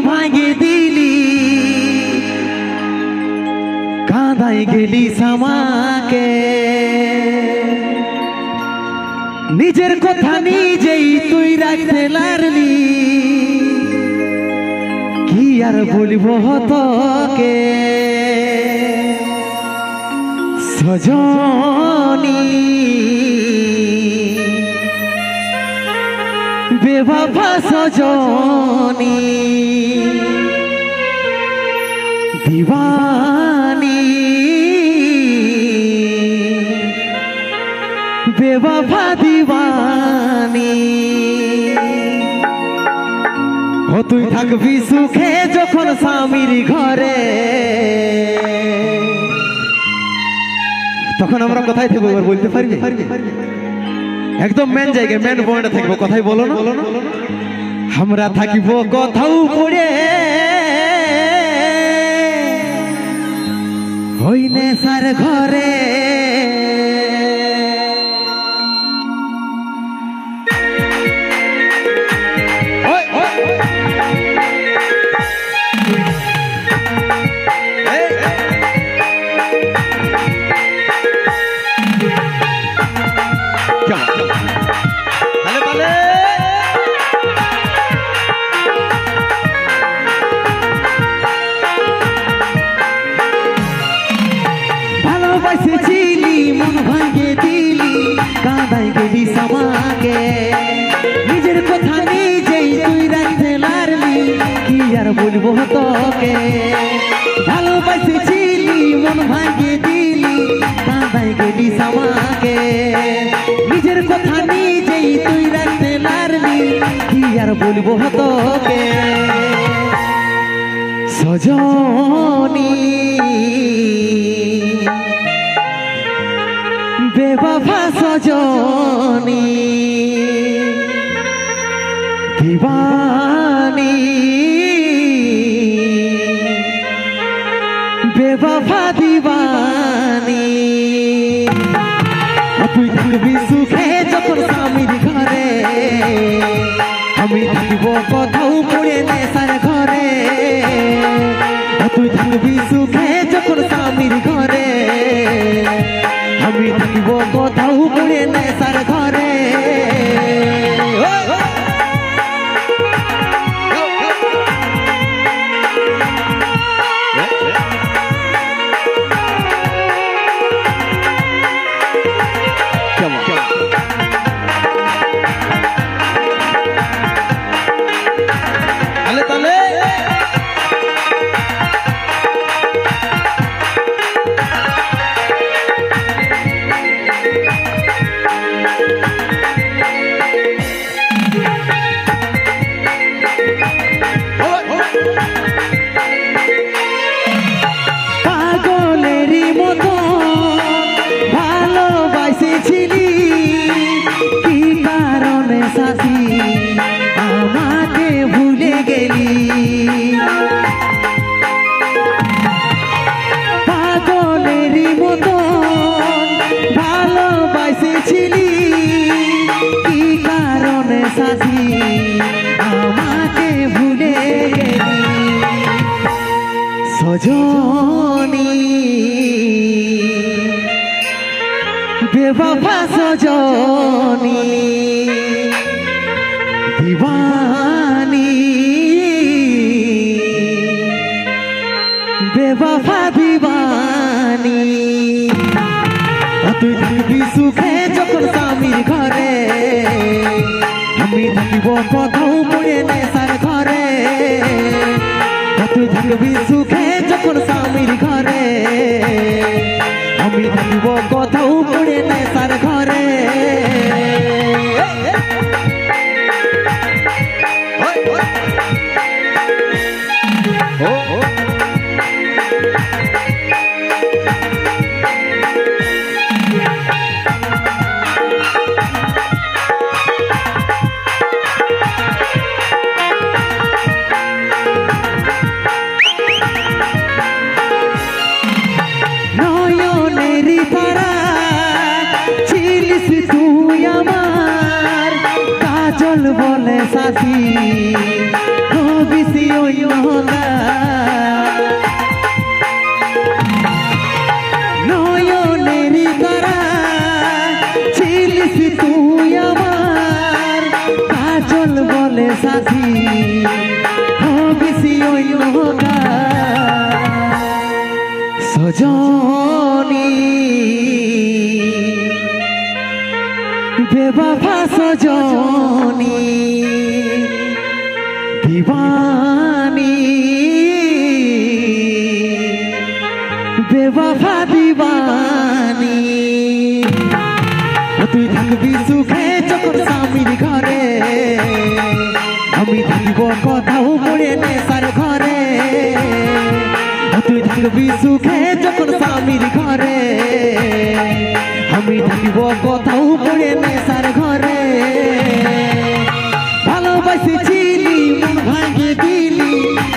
ভাঙে দিলি। কাঁদাই গেলি সামাকে নিজের কথা নিজেই তুই রাখতে লারলি কি আর বলব তোকে? সজনী। বেবাবা সজনী। দিবানী বেবাবা দিবানী ও, তুই থাকবি সুখে যখন স্বামীর ঘরে। তখন আমরা কোথায় থাকব এবার বলতে পারবি একদম মেন জায়গায় মেন পয়েন্টে থাকব, কথাই বলো না। আমরা থাকিব কথাও পড়ে। হইনে সার ঘরে। কাঁদাই গেলি সমাকে নিজের কথা নিজেই তুই রাখতে লারলি কি আর বলব তোকে? সজনী। বেবাবা সজনী। বেবাবা দিবানি তুই থাকবি সুখে যখন স্বামীর ঘরে। আমি থাকব কোথাও পড়ে নেশার ঘরে। তুই থাকবি সুখে ভালোবাসেছিলি কি কারণে সাথী আমাকে ভুলে সজনী। বেবাবা সজনী। দিবানী। বেবাবা তুই থাকবি সুখে যখন স্বামীর ঘরে। আমি থাকিব কোথাও পড়ে নেশার ঘরে। তুই থাকবি সুখে যখন স্বামীর ঘরে। আমি থাকিব কোথাও পড়ে নেশার ঘরে। ও ও। সাথী। বিসি ওই নহলা নয়নেরি করা ছিলিস তুই আমার? কাজল বলে সাথী। বিসি ওই নহলা সজন দিবানী, বেবাফা দিবানী। তুই থাকবি সুখে যখন স্বামীর ঘরে। আমি থাকিব কোথাও মরে নেশার ঘরে। তুই থাকবি সুখে যখন স্বামীর ঘরে। আমি থাকিব কোথাও মরে নেশার ঘরে। ভালোবাসেছিলি মন ভাঙে দিলি,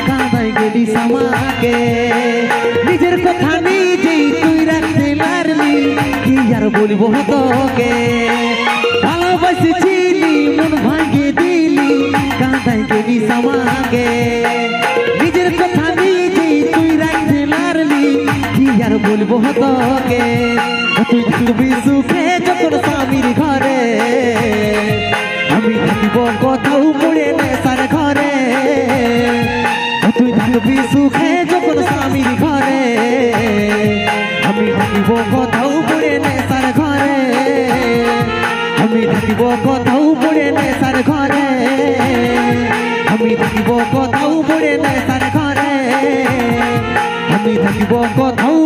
কাঁদাই গেলি সমাকে। নিজের কথা নিজেই তুই রাখতে পারলি, কি আর বলব তোকে? ভালোবাসেছিলি মন ভাঙে দিলি, কাঁদাই গেলি সমাকে। বলব তোকে তুই থাকবি সুখে যখন স্বামীর ঘরে। আমি থাকিব কোথাও পড়ে নেশার ঘরে। তুই থাকবি সুখে যখন স্বামীর ঘরে। আমি থাকিব কোথাও পড়ে নেশার ঘরে। আমি থাকিব কোথাও পড়ে নেশার ঘরে। আমি থাকিব কোথাও পড়ে নেশার ঘরে। আমি থাকিব কোথাও